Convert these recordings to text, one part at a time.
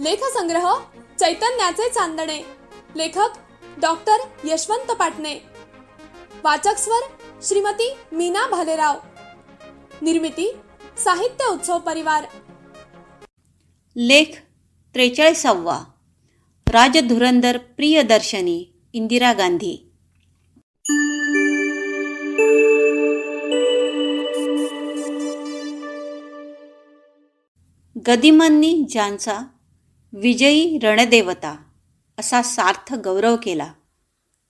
लेखसंग्रह चैतन्याचे चांदणे. लेखक डॉक्टर यशवंत पाटणे. वाचक स्वर श्रीमती मीना भालेराव. निर्मिती साहित्य उत्सव परिवार. लेख त्रेचाळीसावा. राजधुरंदर प्रियदर्शनी इंदिरा गांधी. गदिमांनी ज्यांचा विजयी रणदेवता असा सार्थ गौरव केला.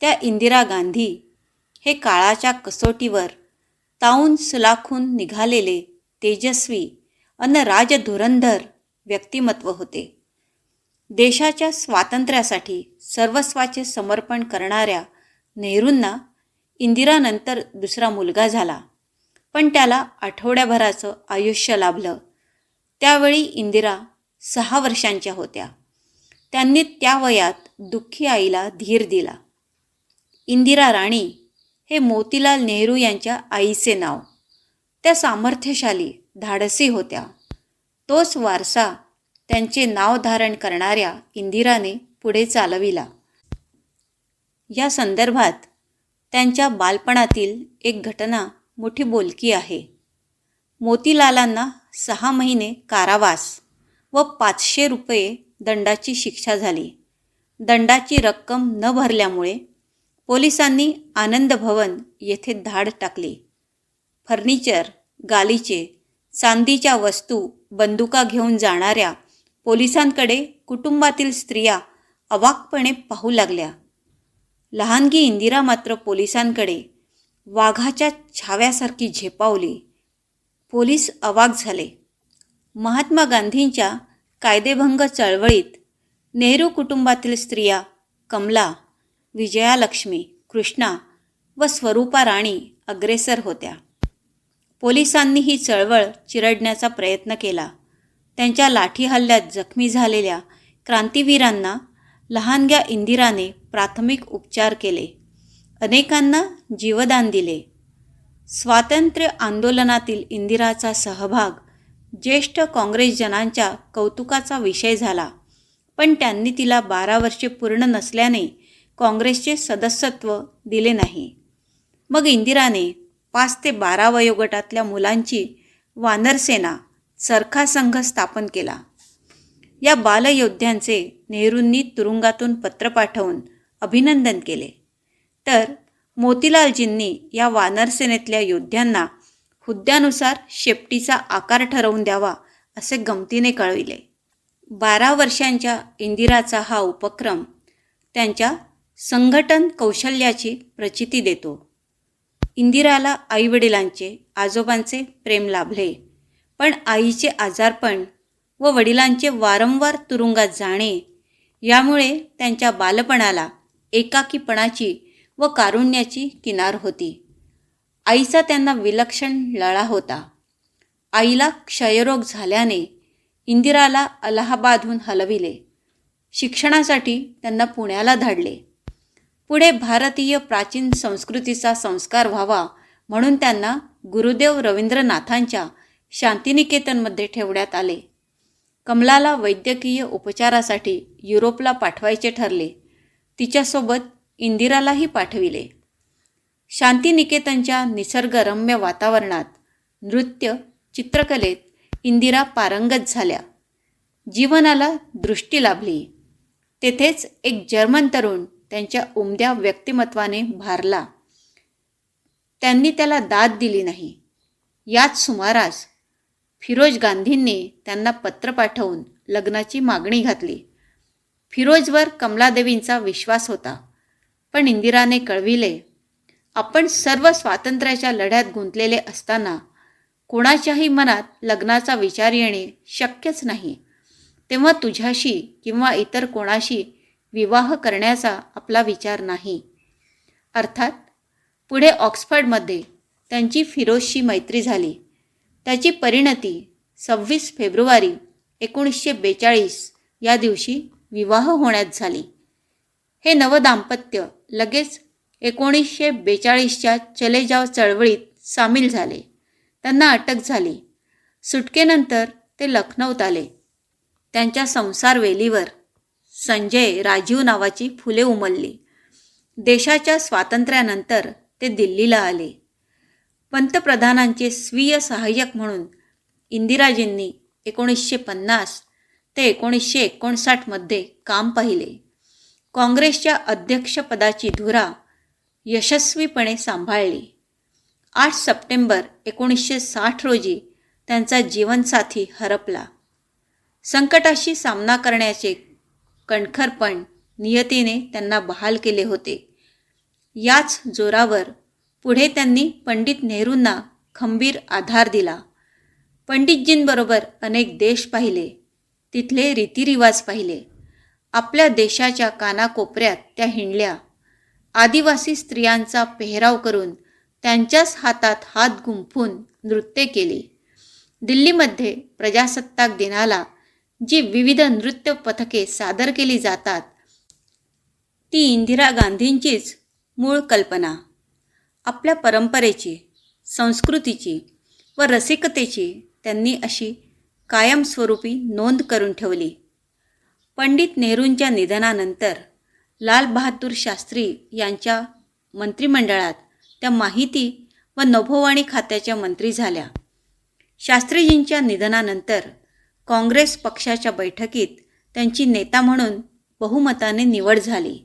त्या इंदिरा गांधी हे काळाच्या कसोटीवर ताऊन सुलाखून निघालेले तेजस्वी अन राजधुरंधर व्यक्तिमत्व होते. देशाच्या स्वातंत्र्यासाठी सर्वस्वाचे समर्पण करणाऱ्या नेहरूंना इंदिरानंतर दुसरा मुलगा झाला. पण त्याला आठवड्याभराचं आयुष्य लाभलं. त्यावेळी इंदिरा सहा वर्षांच्या होत्या. त्यांनी त्या वयात दुःखी आईला धीर दिला. इंदिरा राणी हे मोतीलाल नेहरू यांच्या आईचे नाव. त्या सामर्थ्यशाली धाडसी होत्या. तोच वारसा त्यांचे नाव धारण करणाऱ्या इंदिराने पुढे चालविला. या संदर्भात त्यांच्या बालपणातील एक घटना मोठी बोलकी आहे. मोतीलालांना सहा महिने कारावास व पाचशे रुपये दंडाची शिक्षा झाली. दंडाची रक्कम न भरल्यामुळे पोलिसांनी आनंद भवन येथे धाड टाकली. फर्निचर गालीचे चांदीच्या वस्तू बंदुका घेऊन जाणाऱ्या पोलिसांकडे कुटुंबातील स्त्रिया अवाकपणे पाहू लागल्या. लहानगी इंदिरा मात्र पोलिसांकडे वाघाच्या छाव्यासारखी झेपावली. पोलीस अवाक झाले. महात्मा गांधींच्या कायदेभंग चळवळीत नेहरू कुटुंबातील स्त्रिया कमला विजयालक्ष्मी कृष्णा व स्वरूपा राणी अग्रेसर होत्या. पोलिसांनी ही चळवळ चिरडण्याचा प्रयत्न केला. त्यांच्या लाठी हल्ल्यात जखमी झालेल्या क्रांतिवीरांना लहानग्या इंदिराने प्राथमिक उपचार केले. अनेकांना जीवदान दिले. स्वातंत्र्य आंदोलनातील इंदिराचा सहभाग ज्येष्ठ काँग्रेसजनांच्या कौतुकाचा विषय झाला. पण त्यांनी तिला बारा वर्षे पूर्ण नसल्याने काँग्रेसचे सदस्यत्व दिले नाही. मग इंदिराने पाच ते बारा वयोगटातल्या मुलांची वानरसेना चरखा संघ स्थापन केला. या बालयोद्ध्यांचे नेहरूंनी तुरुंगातून पत्र पाठवून अभिनंदन केले. तर मोतीलालजींनी या वानरसेनेतल्या योद्ध्यांना हुद्द्यानुसार शेपटीचा आकार ठरवून द्यावा असे गमतीने कळविले. बारा वर्षांच्या इंदिराचा हा उपक्रम त्यांच्या संघटन कौशल्याची प्रचिती देतो. इंदिराला आईवडिलांचे आजोबांचे प्रेम लाभले पण आईचे आजारपण व वडिलांचे वारंवार तुरुंगात जाणे यामुळे त्यांच्या बालपणाला एकाकीपणाची व कारुण्याची किनार होती. आईचा त्यांना विलक्षण लळा होता. आईला क्षयरोग झाल्याने इंदिराला अलाहाबादहून हलविले. शिक्षणासाठी त्यांना पुण्याला धाडले. पुढे भारतीय प्राचीन संस्कृतीचा संस्कार व्हावा म्हणून त्यांना गुरुदेव रवींद्रनाथांच्या शांतिनिकेतनमध्ये ठेवण्यात आले. कमलाला वैद्यकीय उपचारासाठी युरोपला पाठवायचे ठरले. तिच्यासोबत इंदिरालाही पाठविले. शांतिनिकेतनच्या निसर्गरम्य वातावरणात नृत्य चित्रकलेत इंदिरा पारंगत झाल्या. जीवनाला दृष्टी लाभली. तेथेच एक जर्मन तरुण त्यांच्या उमद्या व्यक्तिमत्वाने भारला. त्यांनी त्याला दाद दिली नाही. याच सुमारास फिरोज गांधींनी त्यांना पत्र पाठवून लग्नाची मागणी घातली. फिरोजवर कमलादेवींचा विश्वास होता पण इंदिराने कळविले आपण सर्व स्वातंत्र्याच्या लढ्यात गुंतलेले असताना कोणाच्याही मनात लग्नाचा विचार येणे शक्यच नाही. तेव्हा तुझ्याशी किंवा इतर कोणाशी विवाह करण्याचा आपला विचार नाही. अर्थात पुढे ऑक्सफर्डमध्ये त्यांची फिरोजशी मैत्री झाली. त्याची परिणती सव्वीस फेब्रुवारी एकोणीसशे बेचाळीस या दिवशी विवाह होण्यात झाली. हे नवदाम्पत्य लगेच एकोणीसशे बेचाळीसच्या चले जाव चळवळीत सामील झाले. त्यांना अटक झाली. सुटकेनंतर ते लखनौत आले. त्यांच्या संसारवेलीवर संजय राजीव नावाची फुले उमलली. देशाच्या स्वातंत्र्यानंतर ते दिल्लीला आले. पंतप्रधानांचे स्वीय सहाय्यक म्हणून इंदिराजींनी एकोणीसशे पन्नास ते एकोणीसशे एकोणसाठमध्ये काम पाहिले. काँग्रेसच्या अध्यक्षपदाची धुरा यशस्वीपणे सांभाळली. आठ सप्टेंबर एकोणीसशे साठ रोजी त्यांचा जीवनसाथी हरपला. संकटाशी सामना करण्याचे कणखरपण नियतीने त्यांना बहाल केले होते. याच जोरावर पुढे त्यांनी पंडित नेहरूंना खंबीर आधार दिला. पंडितजींबरोबर अनेक देश पाहिले. तिथले रीतिरिवाज पाहिले. आपल्या देशाच्या कानाकोपऱ्यात त्या हिंडल्या. आदिवासी स्त्रियांचा पेहराव करून त्यांच्याच हातात हात गुंफून नृत्य केले. दिल्लीमध्ये प्रजासत्ताक दिनाला जी विविध नृत्य पथके सादर केली जातात ती इंदिरा गांधींचीच मूळ कल्पना. आपल्या परंपरेची संस्कृतीची व रसिकतेची त्यांनी अशी कायमस्वरूपी नोंद करून ठेवली. पंडित नेहरूंच्या निधनानंतर लाल बहादूर शास्त्री यांच्या मंत्रिमंडळात त्या माहिती व नभोवाणी खात्याच्या मंत्री झाल्या. शास्त्रीजींच्या निधनानंतर काँग्रेस पक्षाच्या बैठकीत त्यांची नेता म्हणून बहुमताने निवड झाली.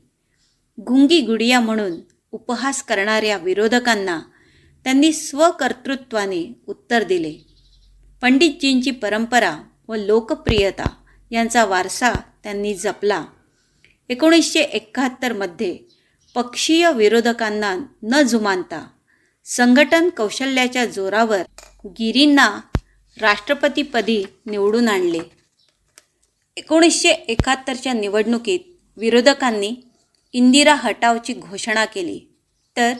गुंगी गुडिया म्हणून उपहास करणाऱ्या विरोधकांना त्यांनी स्वकर्तृत्वाने उत्तर दिले. पंडितजींची परंपरा व लोकप्रियता यांचा वारसा त्यांनी जपला. एकोणीसशे एकाहत्तरमध्ये पक्षीय विरोधकांना न जुमानता संघटन कौशल्याच्या जोरावर गिरींना राष्ट्रपतीपदी निवडून आणले. एकोणीसशे एकाहत्तरच्या निवडणुकीत विरोधकांनी इंदिरा हटावची घोषणा केली. तर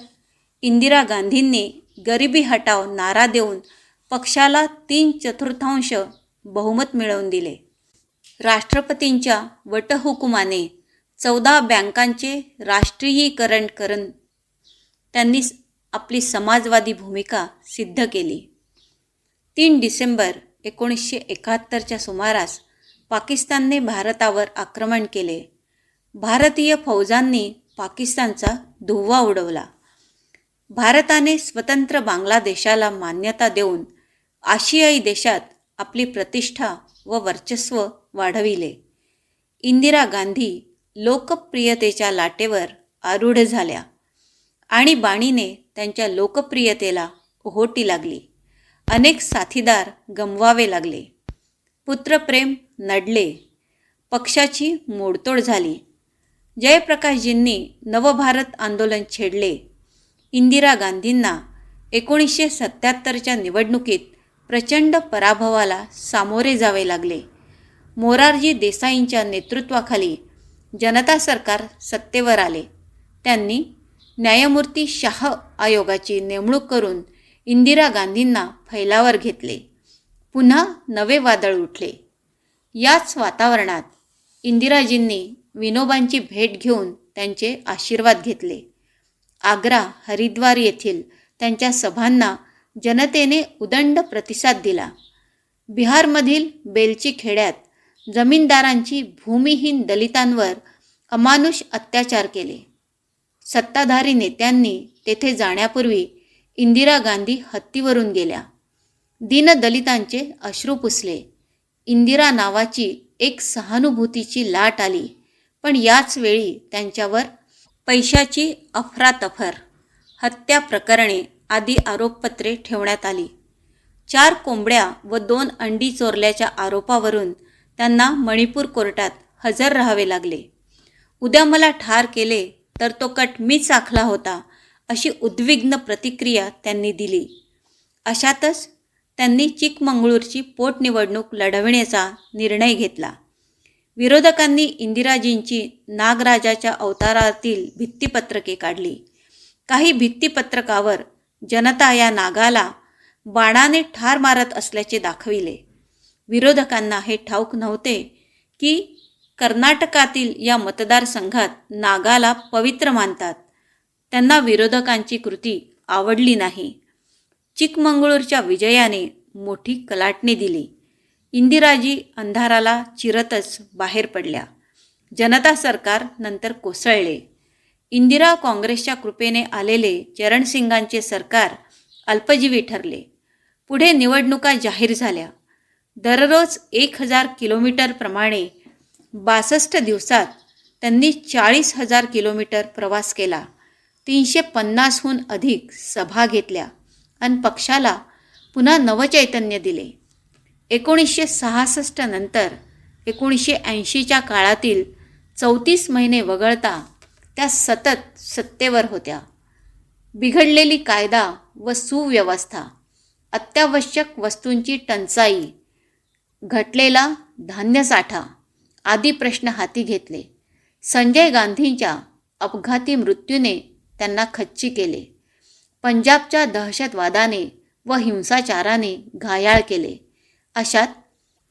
इंदिरा गांधींनी गरिबी हटाव नारा देऊन पक्षाला तीन चतुर्थांश बहुमत मिळवून दिले. राष्ट्रपतींच्या वटहुकुमाने चौदा बँकांचे राष्ट्रीयीकरण करून त्यांनी आपली समाजवादी भूमिका सिद्ध केली. तीन डिसेंबर एकोणीसशे एकाहत्तरच्या सुमारास पाकिस्तानने भारतावर आक्रमण केले. भारतीय फौजांनी पाकिस्तानचा धुव्वा उडवला. भारताने स्वतंत्र बांगलादेशाला मान्यता देऊन आशियाई देशात आपली प्रतिष्ठा व वर्चस्व वाढविले. इंदिरा गांधी लोकप्रियतेच्या लाटेवर आरूढ झाल्या आणि बाणीने त्यांच्या लोकप्रियतेला ओहोटी लागली. अनेक साथीदार गमवावे लागले. पुत्रप्रेम नडले. पक्षाची मोडतोड झाली. जयप्रकाशजींनी नवभारत आंदोलन छेडले. इंदिरा गांधींना एकोणीसशे सत्याहत्तरच्या निवडणुकीत प्रचंड पराभवाला सामोरे जावे लागले. मोरारजी देसाईंच्या नेतृत्वाखाली जनता सरकार सत्तेवर आले. त्यांनी न्यायमूर्ती शाह आयोगाची नेमणूक करून इंदिरा गांधींना फैलावर घेतले. पुन्हा नवे वादळ उठले. याच वातावरणात इंदिराजींनी विनोबांची भेट घेऊन त्यांचे आशीर्वाद घेतले. आग्रा हरिद्वार येथील त्यांच्या सभांना जनतेने उदंड प्रतिसाद दिला. बिहारमधील बेलची खेड्यात जमीनदारांची भूमिहीन दलितांवर अमानुष अत्याचार केले. सत्ताधारी नेत्यांनी तेथे जाण्यापूर्वी इंदिरा गांधी हत्तीवरून गेल्या. दीनदलितांचे अश्रू पुसले. इंदिरा नावाची एक सहानुभूतीची लाट आली पण याच वेळी त्यांच्यावर पैशाची अफरातफर हत्या प्रकरणे आदी आरोपपत्रे ठेवण्यात आली. चार कोंबड्या व दोन अंडी चोरल्याच्या आरोपावरून त्यांना मणिपूर कोर्टात हजर राहावे लागले. उद्या मला ठार केले तर तो कट मीच आखला होता अशी उद्विग्न प्रतिक्रिया त्यांनी दिली. अशातच त्यांनी चिकमंगळूरची पोटनिवडणूक लढविण्याचा निर्णय घेतला. विरोधकांनी इंदिराजींची नागराजाच्या अवतारातील भित्तीपत्रके काढली. काही भित्तिपत्रकावर जनता या नागाला बाणाने ठार मारत असल्याचे दाखविले. विरोधकांना हे ठाऊक नव्हते की कर्नाटकातील या मतदारसंघात नागाला पवित्र मानतात. त्यांना विरोधकांची कृती आवडली नाही. चिकमंगळूरच्या विजयाने मोठी कलाटणी दिली. इंदिराजी अंधाराला चिरतच बाहेर पडल्या. जनता सरकार नंतर कोसळले. इंदिरा काँग्रेसच्या कृपेने आलेले चरणसिंगांचे सरकार अल्पजीवी ठरले. पुढे निवडणुका जाहीर झाल्या. दररोज एक हजार किलोमीटरप्रमाणे बासष्ट दिवसात त्यांनी चाळीस हजार किलोमीटर प्रवास केला. तीनशे पन्नासहून अधिक सभा घेतल्या आणि पक्षाला पुन्हा नवचैतन्य दिले. एकोणीसशे सहासष्ट नंतर एकोणीसशे ऐंशीच्या काळातील चौतीस महिने वगळता त्या सतत सत्तेवर होत्या. बिघडलेली कायदा व सुव्यवस्था अत्यावश्यक वस्तूंची टंचाई घटलेला धान्यसाठा आदी प्रश्न हाती घेतले. संजय गांधींच्या अपघाती मृत्यूने त्यांना खच्ची केले. पंजाबच्या दहशतवादाने व हिंसाचाराने घायाळ केले. अशात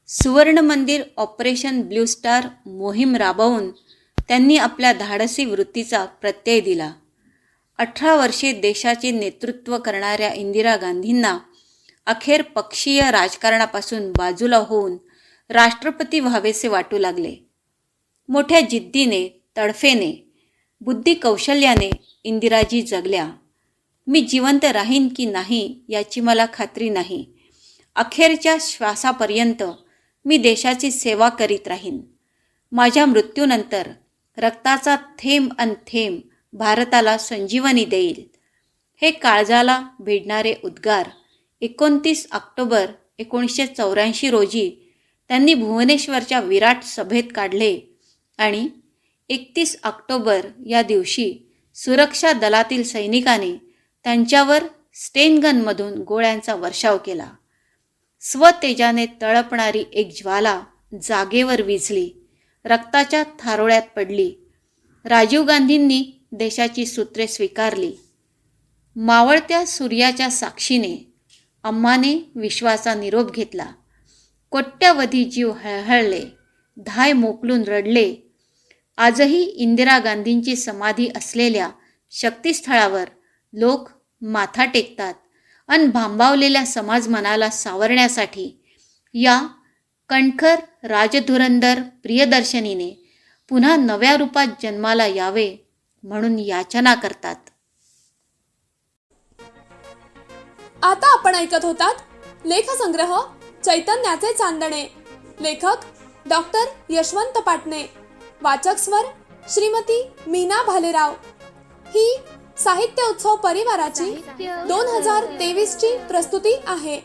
सुवर्ण मंदिर ऑपरेशन ब्ल्यू स्टार मोहीम राबवून त्यांनी आपल्या धाडसी वृत्तीचा प्रत्यय दिला. अठरा वर्षे देशाचे नेतृत्व करणाऱ्या इंदिरा गांधींना अखेर पक्षीय राजकारणापासून बाजूला होऊन राष्ट्रपती व्हावेसे वाटू लागले. मोठ्या जिद्दीने तडफेने बुद्धी कौशल्याने इंदिराजी जगल्या. मी जिवंत राहीन की नाही याची मला खात्री नाही. अखेरच्या श्वासापर्यंत मी देशाची सेवा करीत राहीन. माझ्या मृत्यूनंतर रक्ताचा थेंब अन थेंब भारताला संजीवनी देईल. हे काळजाला भिडणारे उद्गार एकोणतीस ऑक्टोबर एकोणीसशे चौऱ्याऐंशी रोजी त्यांनी भुवनेश्वरच्या विराट सभेत काढले आणि एकतीस ऑक्टोबर या दिवशी सुरक्षा दलातील सैनिकाने त्यांच्यावर स्टेनगनमधून गोळ्यांचा वर्षाव केला. स्वतेजाने तळपणारी एक ज्वाला जागेवर विझली. रक्ताच्या थारोळ्यात पडली. राजीव गांधींनी देशाची सूत्रे स्वीकारली. मावळत्या सूर्याच्या साक्षीने अम्माने विश्वाचा निरोप घेतला. कोट्यवधी जीव हळहळले धाय मोकलून रडले. आजही इंदिरा गांधींची समाधी असलेल्या शक्तिस्थळावर लोक माथा टेकतात अन भांबावलेल्या समाज मनाला सावरण्यासाठी या कणखर राजधुरंदर प्रियदर्शनीने पुन्हा नव्या रूपात जन्माला यावे म्हणून याचना करतात. आता आपण ऐकत होतात लेखसंग्रह चैतन्याचे चांदणे. लेखक डॉक्टर यशवंत पाटणे. वाचक स्वर श्रीमती मीना भालेराव. ही साहित्य उत्सव परिवाराची दोन हजार तेवीस ची प्रस्तुती आहे.